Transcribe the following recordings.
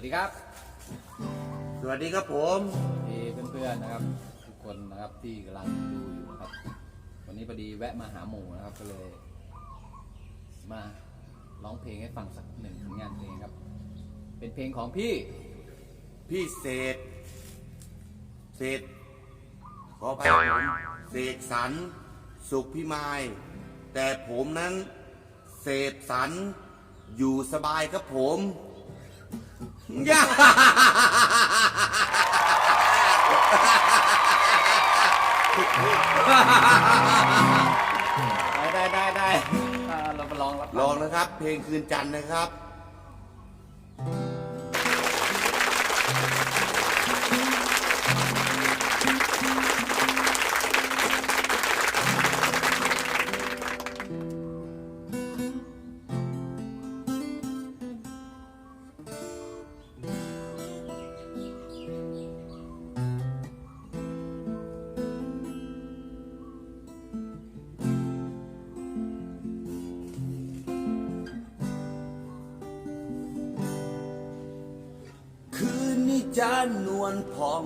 วัสดีครับ สวัสดีครับผมที่เพื่อนๆนะครับ ทุกคนนะครับที่กำลังดูอยู่นะครับ วันนี้พอดีแวะมาหาหมูนะครับก็เลย มาร้องเพลงให้ฟังสักหนึ่งผลงานเพลงครับ เป็นเพลงของพี่พี่เศษเศษขออภัยผมเสกสรรสุขพิมาย แต่ผมนั้นเสพสรรอยู่สบายครับผมย่า ได้ได้ได้ได้อ่าเรามาลองรับ ลองนะครับ เพลงคืนจันทร์นะครับ จะนวลผ่อง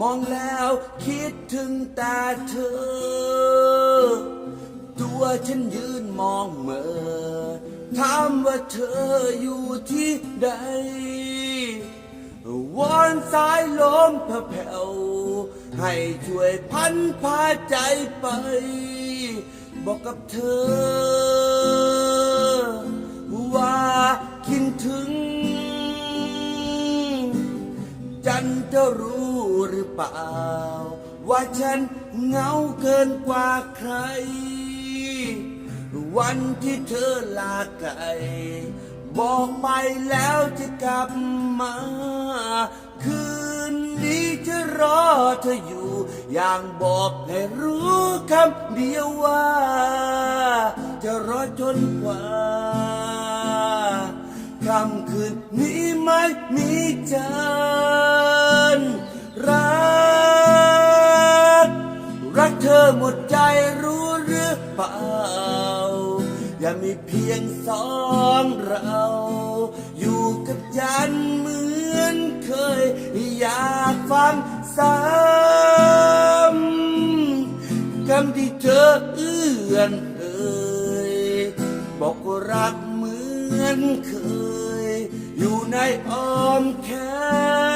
มองแล้วคิดถึงแต่เธอ ตัวฉันยืนมองเหม่อถามว่าเธออยู่ที่ใดวอนสายลมพะแผ่วให้ช่วยพันพาใจไป บอกกับเธอว่า นจะรู้หรือเปล่า ว่าฉันเหงาเกินกว่าใคร วันที่เธอลาไกลบอกไปแล้วจะกลับมา คืนนี้จะรอเธออยู่ อย่างบอกให้รู้คำเดียวว่า จะรอจนกว่าค่ำคืนนี้ไม่มีจันท รัก รักเธอหมดใจรู้หรือเปล่า อย่ามีเพียงสองเรา อยู่กับยันเหมือนเคย อยากฟังซ้ำคำที่เธอเอื้อนเอ่ยบอกว่ารักเหมือนเคย อยู่ในอ้อมแขน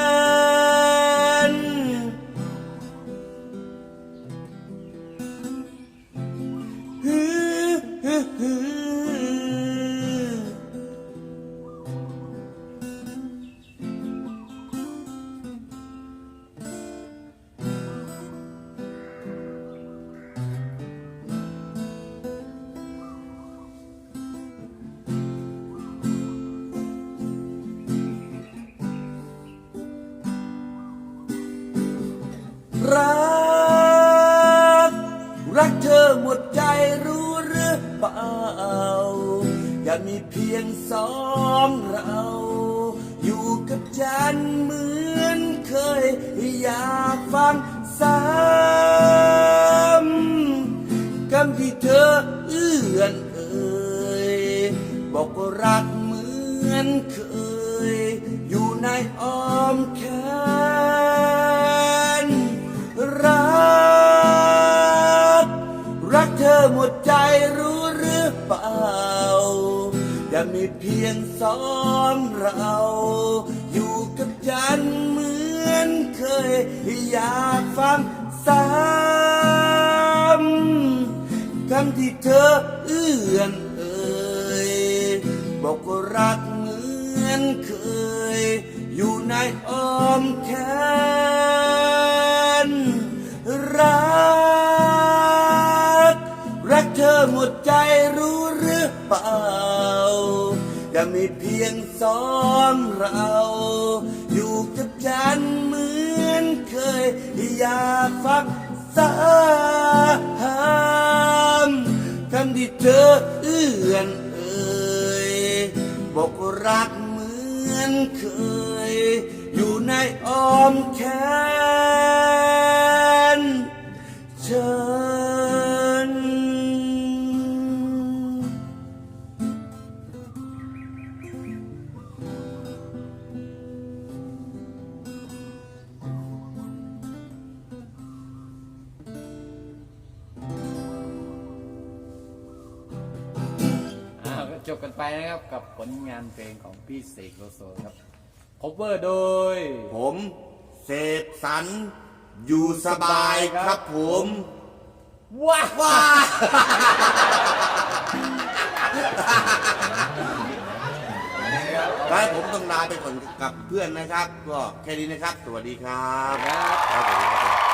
รัก รักเธอหมดใจรู้หรือเปล่า อย่ามีเพียงสองเรา อยู่กับฉันเหมือนเคย อยากฟังซ้ำคำที่เธอเอื้อนเอ่ยบอกว่ารักเหมือนเคย อยู่ในอ้อมแขน ใจรู้หรือเปล่า อย่ามีเพียงสองเรา อยู่กับฉันเหมือนเคย อยากฟังซ้ำคำที่เธอเอื้อนเอ่ยบอกว่ารักเหมือนเคย อยู่ในอ้อมแขนรัก อหมดใจรู้หรือเปล่าอย่ามีเพียงสองเรา อยู่กับฉันเหมือนเคย อยากฟังซ้ำคำที่เธอเอื้อนเอ่ยบอกรักเหมือนเคย อยู่ในอ้อมแขน จบกันไปนะครับกับผลงานเพลงของพี่เสกโลโซครับ cover โดย ผมเสพสรรอยู่สบายครับผมว้าว้าแล้วผมต้องลาไปก่อนกับเพื่อนนะครับ ก็แค่นี้นะครับ สวัสดีครับครับครับผมครับผม